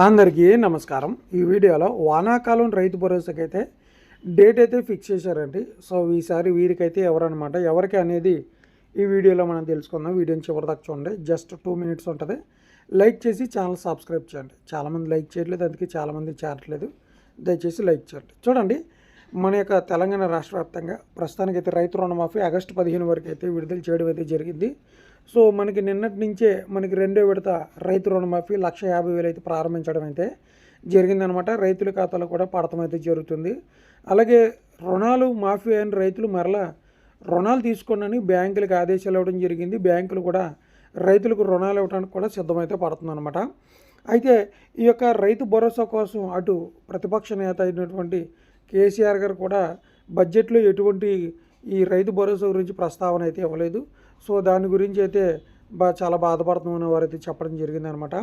అందరికీ నమస్కారం. ఈ వీడియోలో వానాకాలం రైతు భరోసాకైతే డేట్ అయితే ఫిక్స్ చేశారండి. సో ఈసారి వీరికైతే ఎవరనమాట ఎవరికి అనేది ఈ వీడియోలో మనం తెలుసుకుందాం. వీడియోని చివరిదాకా చూడండి. జస్ట్ టూ మినిట్స్ ఉంటుంది. లైక్ చేసి ఛానల్ సబ్స్క్రైబ్ చేయండి. చాలామంది లైక్ చేయట్లేదు అందుకే చాలామంది చేరట్లేదు. దయచేసి లైక్ చేయండి. చూడండి మన యొక్క తెలంగాణ రాష్ట్ర వ్యాప్తంగా ప్రస్తుతానికైతే రైతు రుణమాఫీ ఆగస్టు పదిహేను వరకు అయితే విడుదల చేయడం అయితే జరిగింది. సో మనకి నిన్నటి నుంచే మనకి రెండో విడత రైతు రుణమాఫీ లక్ష యాభై వేలు అయితే ప్రారంభించడం అయితే జరిగిందనమాట. రైతుల ఖాతాలో కూడా పడతం అయితే జరుగుతుంది. అలాగే రుణాలు మాఫీ అయిన రైతులు మరలా రుణాలు తీసుకోండి బ్యాంకులకు ఆదేశాలు ఇవ్వడం జరిగింది. బ్యాంకులు కూడా రైతులకు రుణాలు ఇవ్వడానికి కూడా సిద్ధమైతే పడుతుందన్నమాట అయితే ఈ యొక్క రైతు భరోసా కోసం అటు ప్రతిపక్ష నేత అయినటువంటి కేసీఆర్ గారు కూడా బడ్జెట్లో ఎటువంటి ఈ రైతు భరోసా గురించి ప్రస్తావన అయితే ఇవ్వలేదు. సో దాని గురించి అయితే బా చాలా బాధపడుతున్నామని వారైతే చెప్పడం జరిగిందనమాట.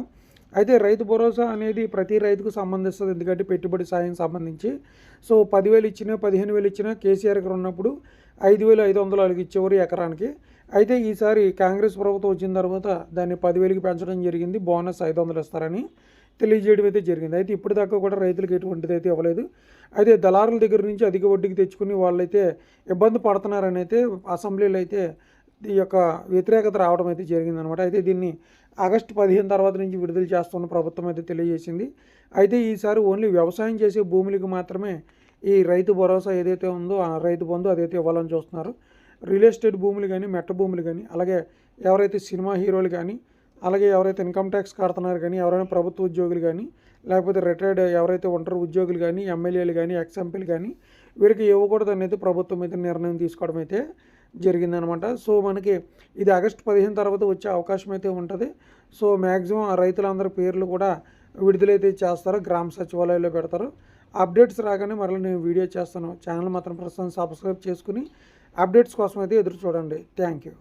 అయితే రైతు భరోసా అనేది ప్రతి రైతుకు సంబంధిస్తుంది. ఎందుకంటే పెట్టుబడి సాయం సంబంధించి. సో పదివేలు ఇచ్చినా పదిహేను వేలు ఇచ్చినా కేసీఆర్ గారు ఉన్నప్పుడు ఐదు వేలు ఐదు వందలు అలాగే ఇచ్చేవారు ఎకరానికి. అయితే ఈసారి కాంగ్రెస్ ప్రభుత్వం వచ్చిన తర్వాత దాన్ని పదివేలకి పెంచడం జరిగింది. బోనస్ ఐదు వందలు ఇస్తారని తెలియజేయడం అయితే జరిగింది. అయితే ఇప్పటిదాకా కూడా రైతులకు ఎటువంటిది అయితే ఇవ్వలేదు. అయితే దళారుల దగ్గర నుంచి అధిక వడ్డీకి తెచ్చుకుని వాళ్ళైతే ఇబ్బంది పడుతున్నారని అయితే అసెంబ్లీలో అయితే ఈ యొక్క వ్యతిరేకత రావడం అయితే జరిగిందనమాట. అయితే దీన్ని ఆగస్టు పదిహేను తర్వాత నుంచి విడుదల చేస్తున్న ప్రభుత్వం అయితే తెలియజేసింది. అయితే ఈసారి ఓన్లీ వ్యవసాయం చేసే భూములకు మాత్రమే ఈ రైతు భరోసా ఏదైతే ఉందో ఆ రైతు బంధు అదైతే ఇవ్వాలని చూస్తున్నారు. రియల్ ఎస్టేట్ భూములు కానీ మెట్ట భూములు కానీ అలాగే ఎవరైతే సినిమా హీరోలు కానీ అలాగే ఎవరైతే ఇన్కమ్ ట్యాక్స్ కడుతున్నారు కానీ ఎవరైనా ప్రభుత్వ ఉద్యోగులు కానీ లేకపోతే రిటైర్డ్ ఎవరైతే ఉంటారో ఉద్యోగులు కానీ ఎమ్మెల్యేలు కానీ ఎక్స్ ఎంపీలు కానీ వీరికి ఇవ్వకూడదు అనేది ప్రభుత్వం అయితే నిర్ణయం తీసుకోవడం అయితే జరిగిందనమాట. సో మనకి ఇది ఆగస్టు పదిహేను తర్వాత వచ్చే అవకాశం అయితే ఉంటుంది. సో మ్యాక్సిమం ఆ రైతులందరి పేర్లు కూడా విడుదలైతే చేస్తారు గ్రామ సచివాలయంలో పెడతారు అప్డేట్స్ రాగానే మరలా నేను వీడియో చేస్తాను. ఛానల్ మాత్రం ప్రస్తుతం సబ్స్క్రైబ్ చేసుకుని అప్డేట్స్ కోసం అయితే ఎదురు చూడండి. Thank you.